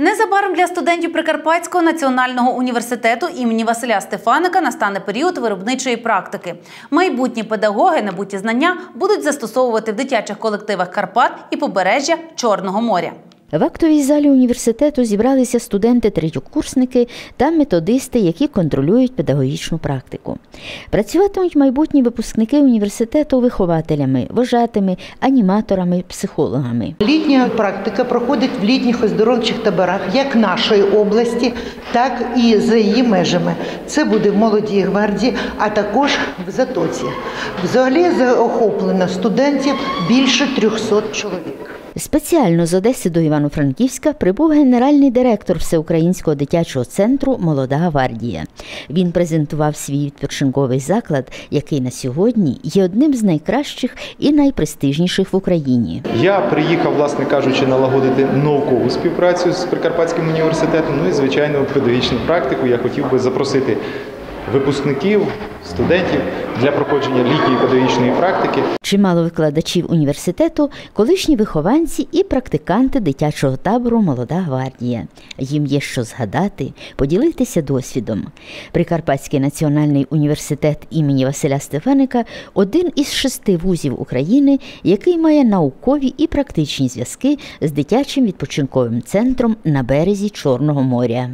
Незабаром для студентів Прикарпатського національного університету імені Василя Стефаника настане період виробничої практики. Майбутні педагоги набуті знання будуть застосовувати в дитячих колективах Карпат і побережжя Чорного моря. В актовій залі університету зібралися студенти-третьокурсники та методисти, які контролюють педагогічну практику. Працюватимуть майбутні випускники університету вихователями, вожатими, аніматорами, психологами. Літня практика проходить в літніх оздоровчих таборах як нашої області, так і за її межами. Це буде в молодій гвардії, а також в Затоці. Взагалі заохоплено студентів більше 300 чоловік. Спеціально з Одеси до Івано-Франківська прибув генеральний директор Всеукраїнського дитячого центру Молода гвардія. Він презентував свій відпочинковий заклад, який на сьогодні є одним з найкращих і найпрестижніших в Україні. Я приїхав, власне кажучи, налагодити наукову співпрацю з Прикарпатським університетом. Ну і звичайно, педагогічну практику. Я хотів би запросити випускників, студентів для проходження літньої педагогічної практики. Чимало викладачів університету, колишні вихованці і практиканти дитячого табору Молода гвардія. Їм є що згадати, поділитися досвідом. Прикарпатський національний університет імені Василя Стефаника один із шести вузів України, який має наукові і практичні зв'язки з дитячим відпочинковим центром на березі Чорного моря.